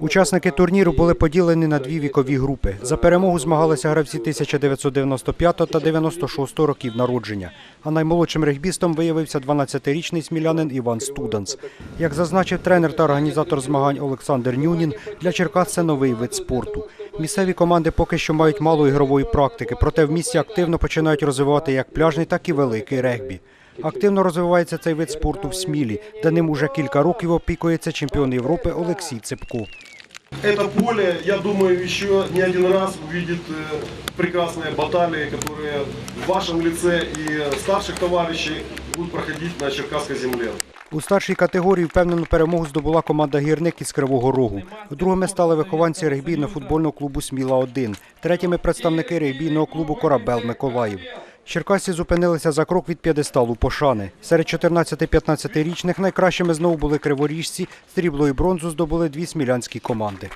Учасники турніру були поділені на дві вікові групи. За перемогу змагалися гравці 1995 та 96 років народження. А наймолодшим регбістом виявився 12-річний смілянин Іван Студанс. Як зазначив тренер та організатор змагань Олександр Нюнін, для Черкас це новий вид спорту. Місцеві команди поки що мають мало ігрової практики, проте в місті активно починають розвивати як пляжний, так і великий регбі. Активно розвивається цей вид спорту в Смілі, де ним уже кілька років опікується чемпіон Європи Олексій Цепко. Это поле, я думаю, еще не один раз увидит э, прекрасные баталии, которые в вашем лице и старших товарищей будут проходить на Черкасской земле. У старшій категорії впевнену перемогу здобула команда гірник із Кривого Рогу. Другими стали вихованці регбійно-футбольного клубу Сміла-1. Третіми представники регбійного клубу Корабел Миколаїв. Черкасці зупинилися за крок від п'єдесталу пошани. Серед 14-15-річних найкращими знову були криворіжці. Срібло і бронзу здобули дві смілянські команди.